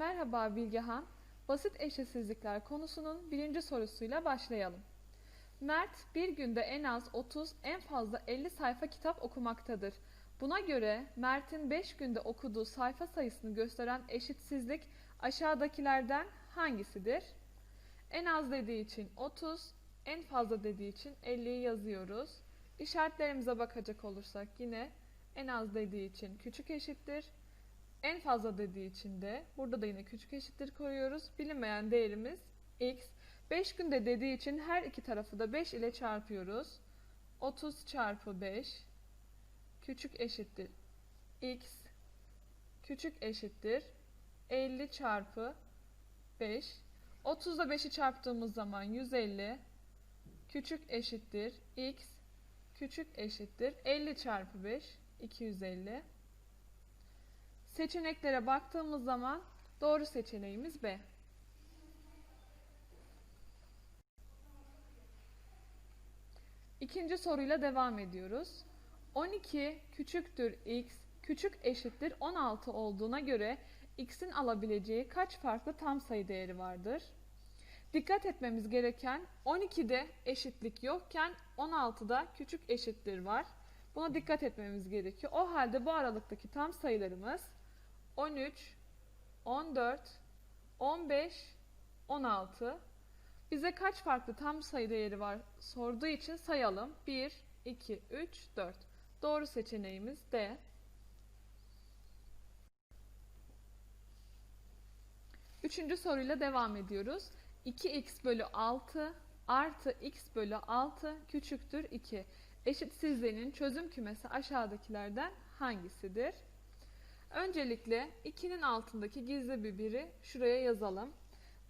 Merhaba Bilgehan. Basit eşitsizlikler konusunun birinci sorusuyla başlayalım. Mert bir günde en az 30, en fazla 50 sayfa kitap okumaktadır. Buna göre Mert'in 5 günde okuduğu sayfa sayısını gösteren eşitsizlik aşağıdakilerden hangisidir? En az dediği için 30, en fazla dediği için 50'yi yazıyoruz. İşaretlerimize bakacak olursak yine en az dediği için küçük eşittir, en fazla dediği için de burada da yine küçük eşittir koyuyoruz. Bilinmeyen değerimiz x. 5 günde dediği için her iki tarafı da 5 ile çarpıyoruz. 30 çarpı 5 küçük eşittir x küçük eşittir 50 çarpı 5. 30 ile 5'i çarptığımız zaman 150 küçük eşittir x küçük eşittir 50 çarpı 5 250. Seçeneklere baktığımız zaman doğru seçeneğimiz B. İkinci soruyla devam ediyoruz. 12 küçüktür x küçük eşittir 16 olduğuna göre x'in alabileceği kaç farklı tam sayı değeri vardır? Dikkat etmemiz gereken 12'de eşitlik yokken 16'da küçük eşittir var. Buna dikkat etmemiz gerekiyor. O halde bu aralıktaki tam sayılarımız 13, 14, 15, 16. Bize kaç farklı tam sayı değeri var sorduğu için sayalım. 1, 2, 3, 4. Doğru seçeneğimiz D. Üçüncü soruyla devam ediyoruz. 2x bölü 6 artı x bölü 6 küçüktür 2. Eşitsizliğinin çözüm kümesi aşağıdakilerden hangisidir? Öncelikle 2'nin altındaki gizli bir biri şuraya yazalım.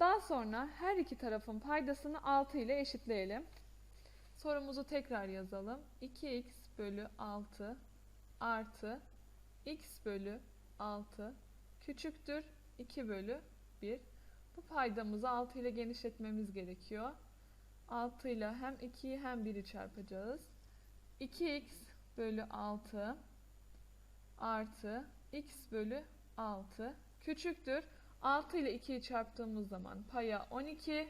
Daha sonra her iki tarafın paydasını 6 ile eşitleyelim. Sorumuzu tekrar yazalım. 2x bölü 6 artı x bölü 6 küçüktür 2 bölü 1. Bu paydamızı 6 ile genişletmemiz gerekiyor. 6 ile hem 2'yi hem 1'i çarpacağız. 2x bölü 6 artı x bölü 6 küçüktür. 6 ile 2'yi çarptığımız zaman paya 12,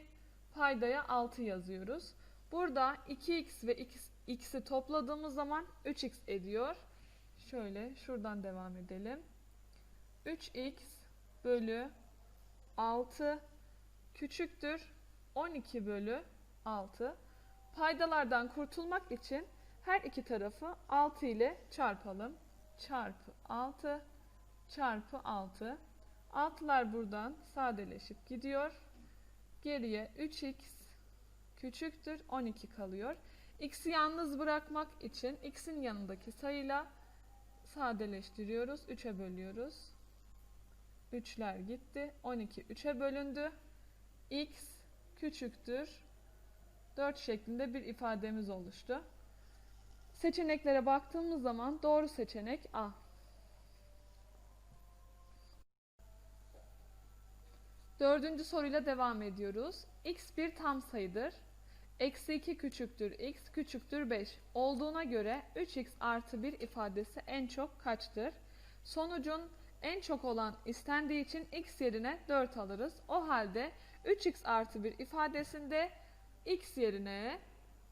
paydaya 6 yazıyoruz. Burada 2x ve x'i topladığımız zaman 3x ediyor. Şöyle şuradan devam edelim. 3x bölü 6 küçüktür 12 bölü 6. Paydalardan kurtulmak için her iki tarafı 6 ile çarpalım. Çarpı 6 çarpı 6. 6'lar buradan sadeleşip gidiyor. Geriye 3x küçüktür 12 kalıyor. X'i yalnız bırakmak için x'in yanındaki sayıyla sadeleştiriyoruz. 3'e bölüyoruz. 3'ler gitti. 12 3'e bölündü. x küçüktür 4 şeklinde bir ifademiz oluştu. Seçeneklere baktığımız zaman doğru seçenek A. Dördüncü soruyla devam ediyoruz. x bir tam sayıdır. Eksi 2 küçüktür x küçüktür 5 olduğuna göre 3x artı 1 ifadesi en çok kaçtır? Sonucun en çok olan istendiği için x yerine 4 alırız. O halde 3x artı 1 ifadesinde x yerine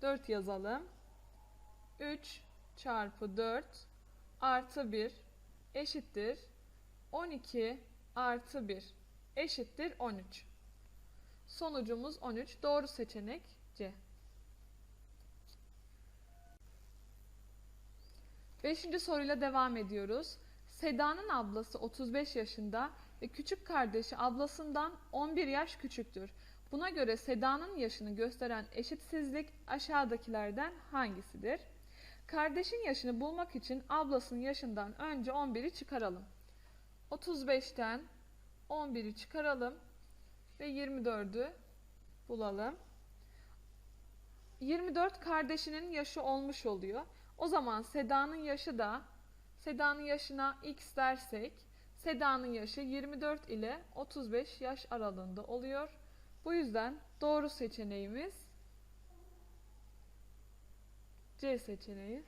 4 yazalım. 3 çarpı 4 artı 1 eşittir 12 artı 1 eşittir 13. Sonucumuz 13. Doğru seçenek C. Beşinci soruyla devam ediyoruz. Seda'nın ablası 35 yaşında ve küçük kardeşi ablasından 11 yaş küçüktür. Buna göre Seda'nın yaşını gösteren eşitsizlik aşağıdakilerden hangisidir? Kardeşin yaşını bulmak için ablasının yaşından önce 11'i çıkaralım. 35'ten 11'i çıkaralım ve 24'ü bulalım. 24 kardeşinin yaşı olmuş oluyor. O zaman Seda'nın yaşı da Seda'nın yaşına x dersek Seda'nın yaşı 24 ile 35 yaş aralığında oluyor. Bu yüzden doğru seçeneğimiz C seçeneği.